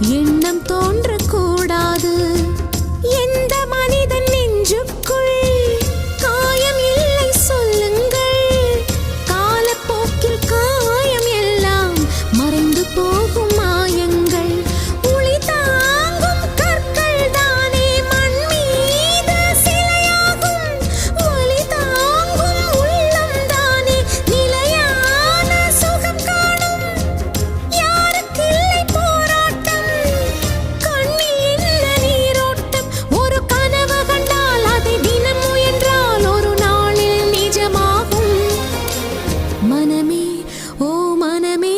Ель மனமே ஓ மனமே